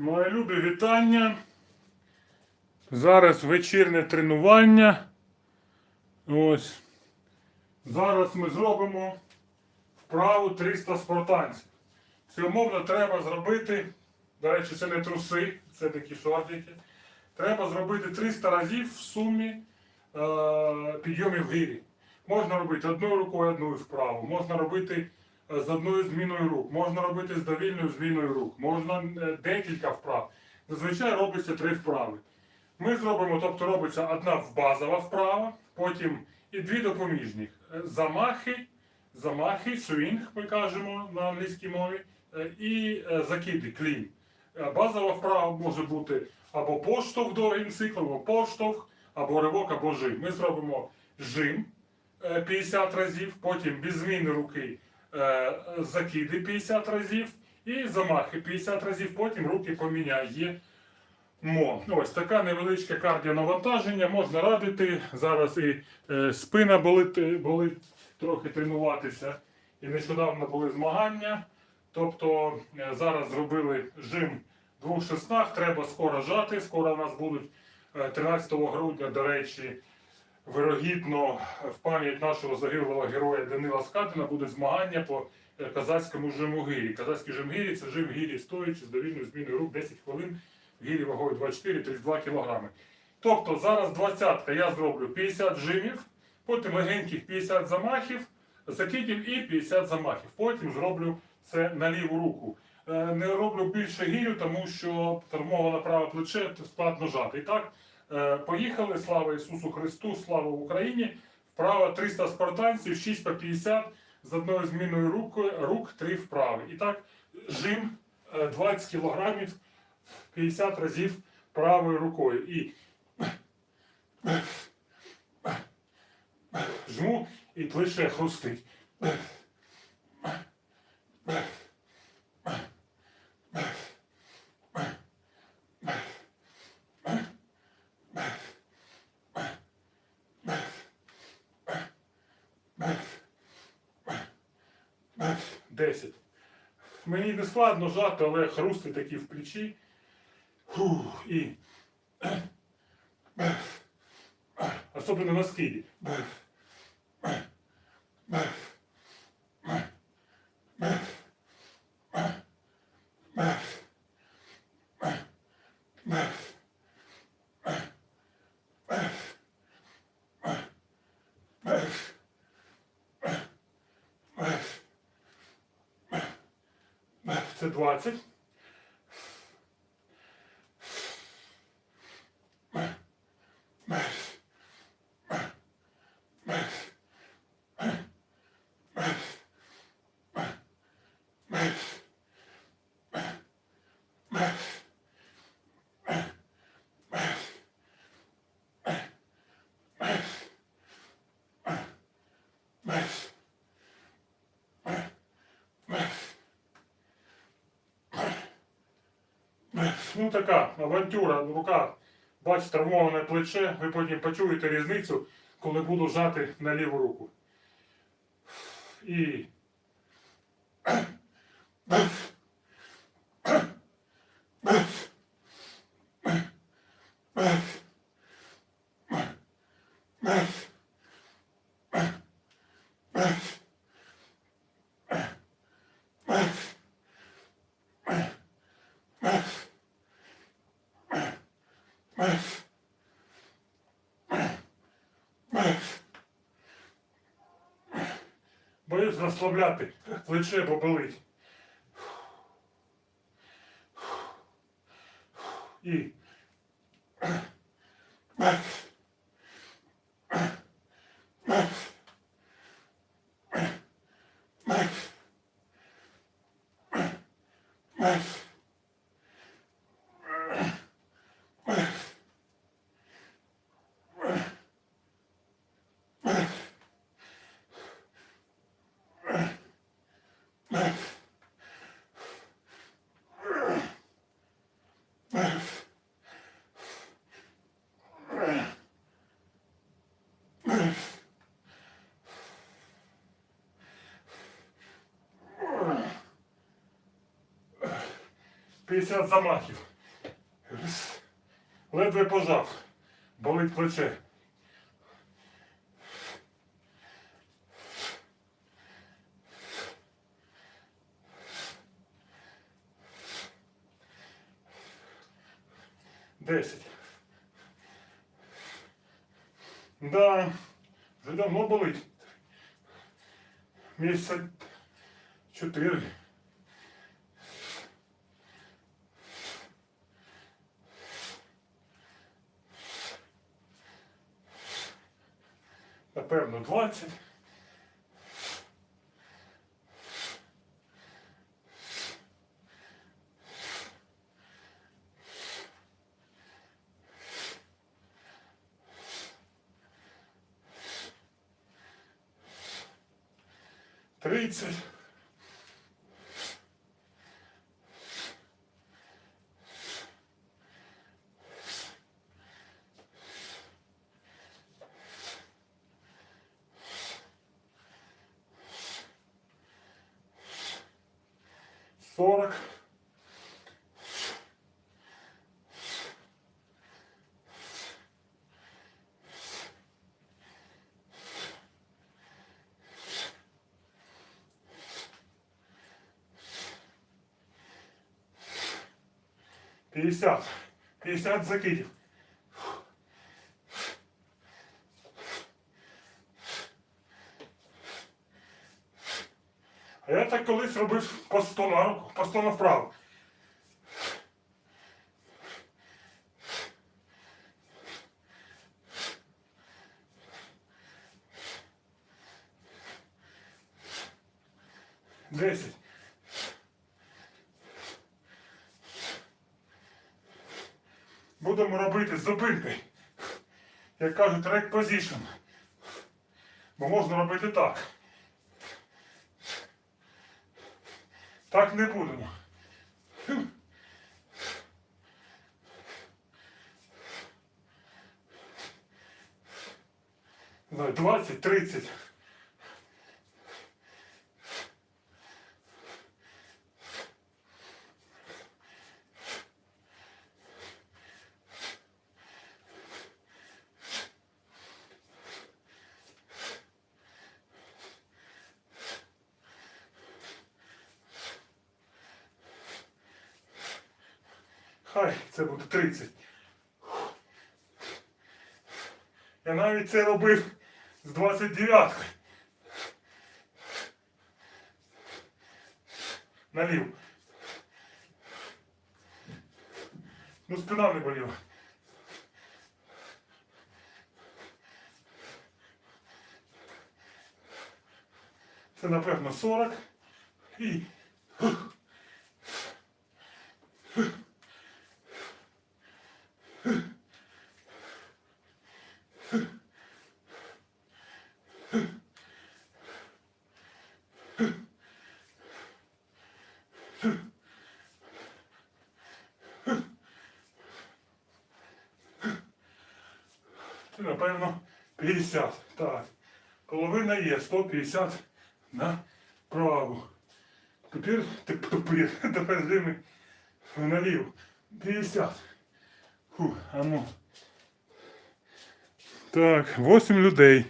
Мої любі вітання. Зараз вечірнє тренування. Ось. Зараз ми зробимо вправу 300 спартанців. Це умовно треба зробити. До речі, це не труси, це такі шортики. Треба зробити 300 разів в сумі е, підйомів гирі. Можна робити одною рукою одну вправу, можна робити з одною зміною рук, можна робити з довільною зміною рук, можна е, декілька вправ. Зазвичай робиться три вправи. Ми зробимо, тобто робиться одна базова вправа, потім і дві допоміжні. Е, Замахи, замахи, свінг, ми кажемо на англійській мові, е, і закиди, клін. Базова вправа може бути або поштовх довгим циклом, або поштовх, або ривок, або жим. Ми зробимо жим е, 50 разів, потім без зміни руки закиди 50 разів і замахи 50 разів, потім руки поміняє. Мо. Ось така невеличке кардіонавантаження. Можна радити. Зараз і е, спина болить, е, болить трохи тренуватися. І нещодавно були змагання. Тобто е, зараз зробили жим двох шестах, треба скоро жати. Скоро у нас будуть е, 13 грудня, до речі, вирогідно в пам'ять нашого загиблого героя Данила Скатина будуть змагання по е, казацькому жиму гирі. Казацький жимгирі це жим гирі стоячи з довільною зміною рук 10 хвилин гірі вагою 24-32 кг. Тобто зараз двадцятка я зроблю 50 жимів, потім легеньких 50 замахів, закидів і 50 замахів. Потім зроблю це на ліву руку. Е, Не роблю більше гірю, тому що травмоване праве плече складно жати. І так, е, поїхали. Слава Ісусу Христу, слава Україні! Вправа 300 спартанців, 6 по 50 з одною зміною рук, рук 3 вправи. І так, жим е, 20 кілограмів 50 разів правою рукою. І жму і плече хрустить. Десять. Мені не складно жати, але хрусти такі в плечі. Фух, і особливо на скиді. Це 20. Така авантюра, рука, бачите, травмоване плече, ви потім почуєте різницю, коли буду жати на ліву руку. І. розслабляти плече, бо. І. 50 замахів. Ледве пожав. Болить плече. Десять. Да, вже давно болить. Місяця чотири. Напевно, 20. 50. 50 закидів. А я так колись робив по 100 на руку, по 100 на вправу. Десять. Будемо робити з зупинкою. Як кажуть, рек позішн. Бо можна робити так. Так не будемо. Давай, 20, Хай це буде 30. Я навіть це робив з 29. Налів. Ну, спина не боліла. Це, напевно, 40. І. Це, напевно, 50. Так. Половина є 150 на праву. Тепер, теп- тепер, тепер жми наліво. 50. Фу, а ну. Так, 8 людей.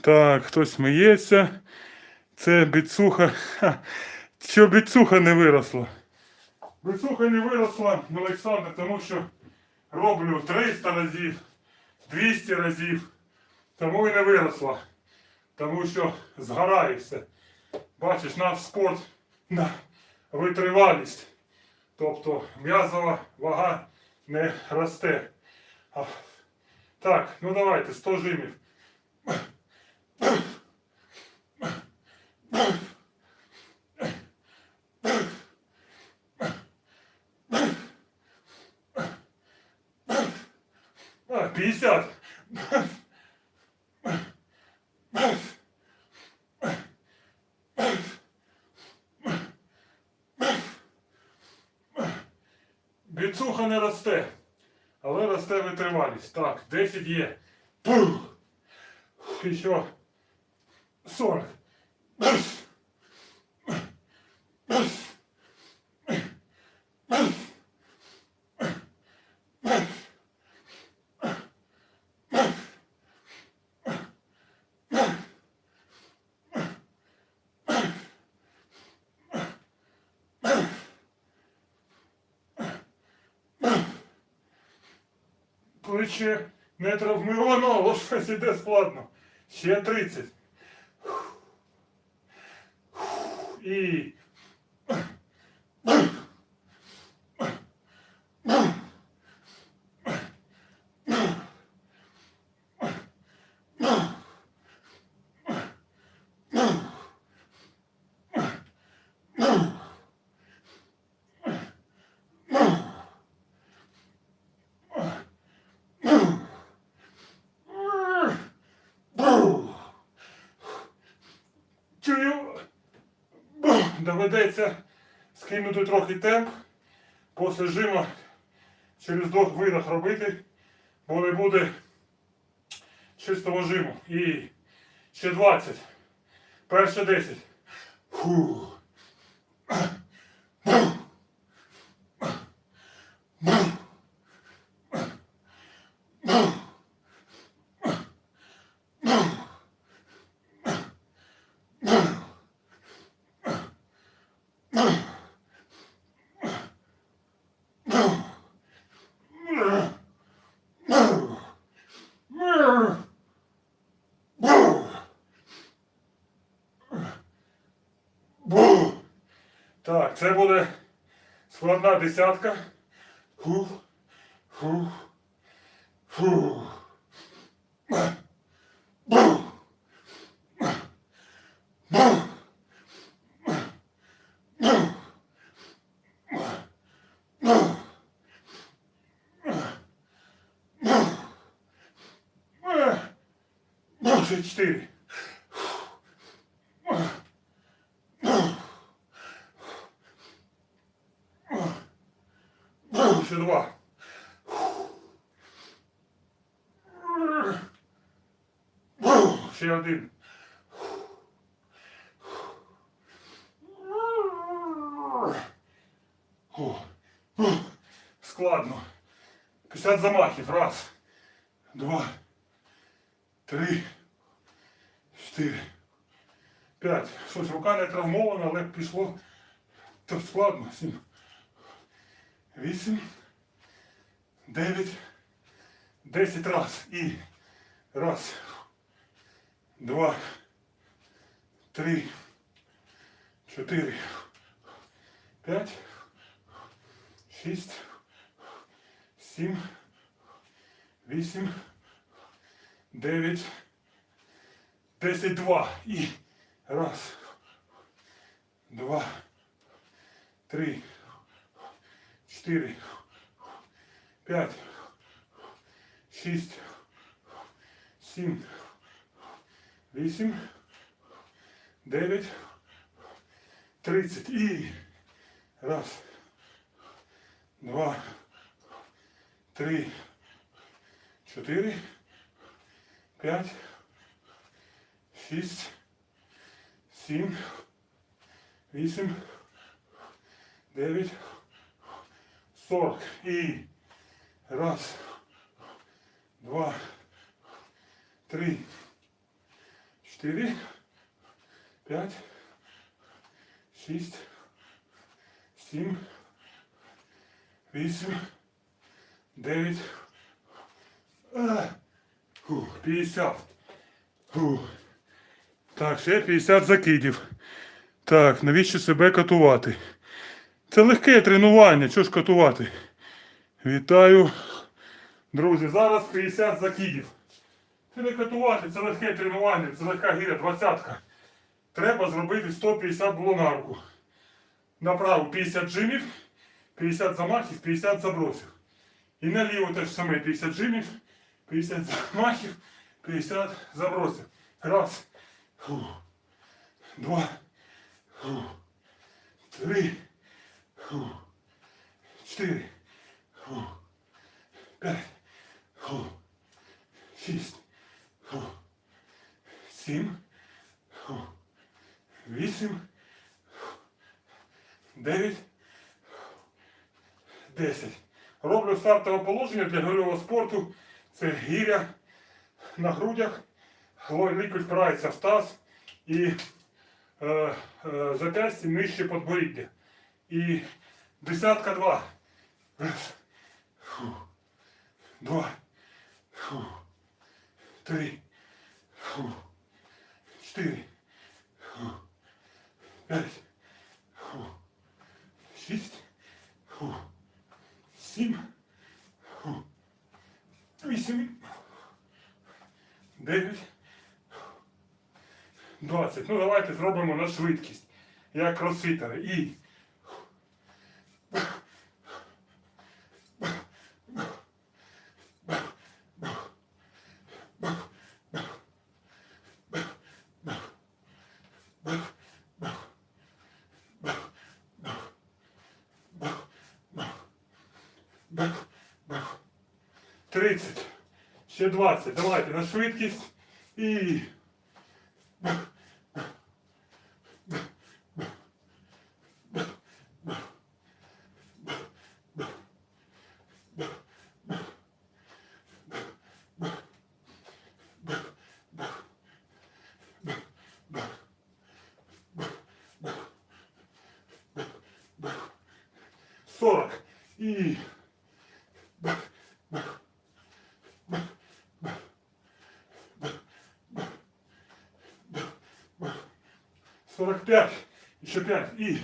Так, хтось сміється. Це біцуха. Що біцуха не виросла? Біцуха не виросла, Олександр, тому що роблю 300 разів, 200 разів. Тому і не виросла. Тому що згорає все. Бачиш, наш спорт на витривалість. Тобто м'язова вага не росте. А, Так, ну давайте, 100 жимів. 50. Біцуха не росте, але росте витривалість. Так, 10 є. Пух. І що? 40. Плече метров травмовано, але щось іде складно. Ще 30. І. Доведеться скинути трохи темп. Після жима через двох видах робити, бо не буде чистого жиму. І ще 20. Перше 10. Фу. Так, це буде складна десятка. Фух, фух, Фу. Ще чотири. Ще два. Ще один. Складно. 50 замахів. Раз, два, три, чотири, п'ять. Щось рука не травмована, але пішло то складно. Сім. Вісім. Дев'ять. Десять раз. І раз. Два. Три. Чотири. П'ять. Шість. Сім. Вісім. Дев'ять. Десять. Два. І раз. Два. Три. Чотири. П'ять. Шість. Сім. Вісім. Дев'ять. Тридцять. І. Раз. Два. Три. Чотири. П'ять. Шість. Сім. Вісім. Дев'ять. Сорок. І. Раз. Два. Три. Чотири. П'ять. Шість. Сім. Вісім. Дев'ять. А. Фу, 50. Фу. Так, ще 50 закидів. Так, навіщо себе катувати? Це легке тренування, чого ж катувати? Вітаю. Друзі, зараз 50 закидів. Це не катувати, це легке тренування, це легка гіря, двадцятка. Треба зробити 150 було на руку. Направо 50 джимів, 50 замахів, 50 забросів. І наліво теж саме 50 джимів, 50 замахів, 50 забросів. Раз. Фу. Два. Фу. Три. Фу. Чотири. П'ять. Фу. Шість. Сім. Вісім. Дев'ять. Десять. Роблю стартове положення для гольового спорту. Це гіря на грудях. Лікоть впирається в таз і е, е, запястье нижче подборіддя. І десятка два. Фу. Два. Фу. Три. Фу. Чотири. Фу. П'ять. Фу. Шість. Фу. Сім. Фу. Вісім. Дев'ять. Двадцять. Ну давайте зробимо на швидкість. Як кросфітери. І. 20. Давайте на швидкість і. Сорок. И... пять. Еще пять. И.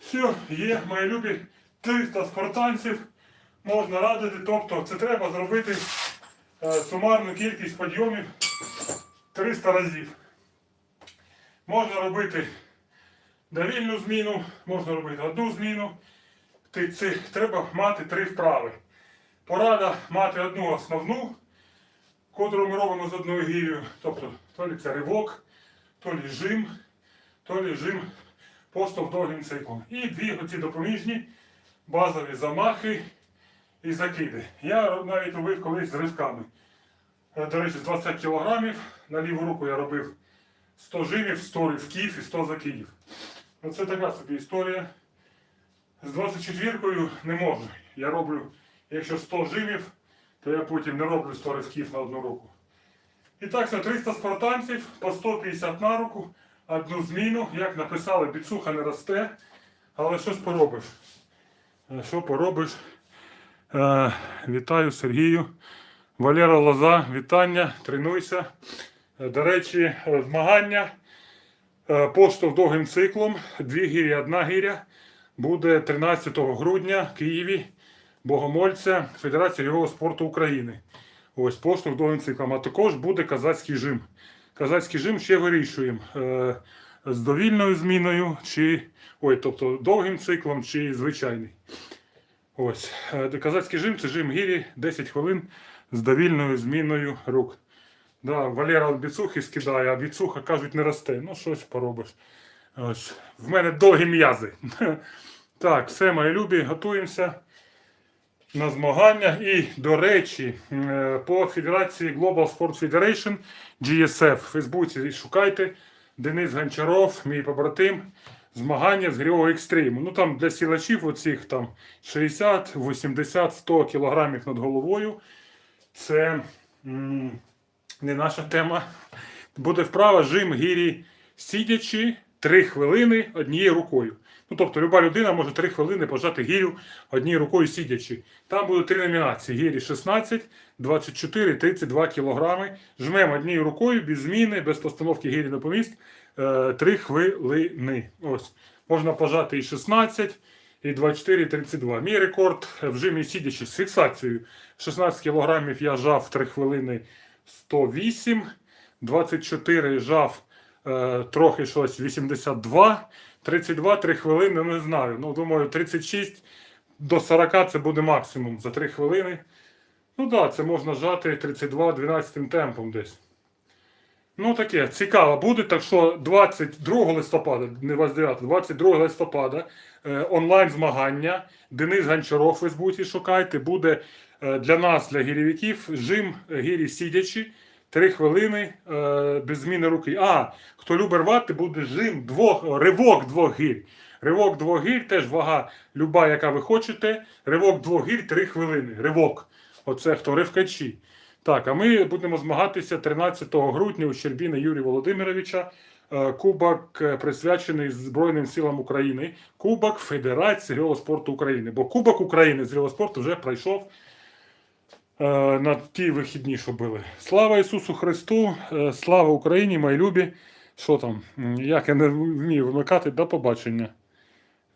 Все, є, мої любі 300 спартанців. Можна радити. Тобто це треба зробити е, сумарну кількість підйомів 300 разів. Можна робити довільну зміну, можна робити одну зміну. Треба мати три вправи. Порада мати одну основну, котру ми робимо з одною гір'ю. Тобто, то лі це ривок, то лі жим, то лі жим поступ довгим циклом. І дві оці допоміжні базові замахи і закиди. Я навіть робив колись з ривками. Е, До речі, з 20 кг на ліву руку я робив 100 жимів, 100 ривків і 100 закидів. Оце така собі історія. З 24-кою не можу. Я роблю, якщо 100 жимів, то я потім не роблю 100 ривків на одну руку. І так, це 300 спартанців по 150 на руку, одну зміну. Як написали, біцуха не росте, але щось поробиш. Е, Що поробиш? Е, вітаю Сергію. Валера Лоза, вітання, тренуйся. Е, До речі, е, змагання поштовх довгим циклом. Дві гірі, одна гіря. Буде 13 грудня в Києві, Богомольця, Федерація львового спорту України. Ось поштовх довгим циклом. А також буде казацький жим. Казацький жим ще вирішуємо. е, З довільною зміною, чи ой, тобто довгим циклом, чи звичайний. Ось. е, Казацький жим це жим гірі 10 хвилин з довільною зміною рук. Да, Валера от біцухи скидає, а біцуха, кажуть, не росте. Ну, щось поробиш. Ось. В мене довгі м'язи. Так, все, мої любі, готуємося на змагання. І, до речі, е, по федерації Global Sport Federation GSF в Фейсбуці шукайте. Денис Гончаров, мій побратим. Змагання з грівого екстриму. Ну там для сілачів оцих там 60, 80, 100 кілограмів над головою. Це м, не наша тема. Буде вправа жим гірі сидячи 3 хвилини однією рукою. Ну, тобто, люба людина може 3 хвилини пожати гірю однією рукою сидячи. Там будуть три номінації: гірі 16, 24, 32 кілограми. Жмемо однією рукою, без зміни, без постановки гірі на поміст. 3 хвилини. Ось. Можна пожати і 16, і 24, і 32. Мій рекорд в жимі сидячи з фіксацією. 16 кілограмів я жав 3 хвилини 108, 24 жав е, трохи щось 82, 32 3 хвилини, не знаю. Ну, думаю, 36 до 40 це буде максимум за 3 хвилини. Ну так, да, це можна жати 32 12 темпом десь. Ну таке, цікаво буде. Так що 22 листопада, не 29, 22 листопада е, онлайн змагання. Денис Гончаров в Фейсбуці шукайте. Буде для нас, для гірівиків, жим гірі сидячи. 3 хвилини е, без зміни руки. А, хто любить рвати, буде жим двох, ривок двох гір. Ривок двох гір, теж вага люба, яка ви хочете. Ривок двох гір 3 хвилини. Ривок. Оце хто ривкачі. Так, а ми будемо змагатися 13 грудня у Щербіна Юрія Володимировича. Е, Кубок е, присвячений Збройним силам України. Кубок Федерації велоспорту України. Бо Кубок України з велоспорту вже пройшов е, на ті вихідні, що були. Слава Ісусу Христу! е, Слава Україні, мої любі! Що там? Як я не вмію вимикати до побачення.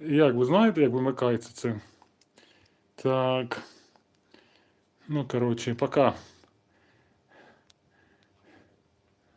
Як ви знаєте, як вимикається це? Так. Ну, коротше, пока.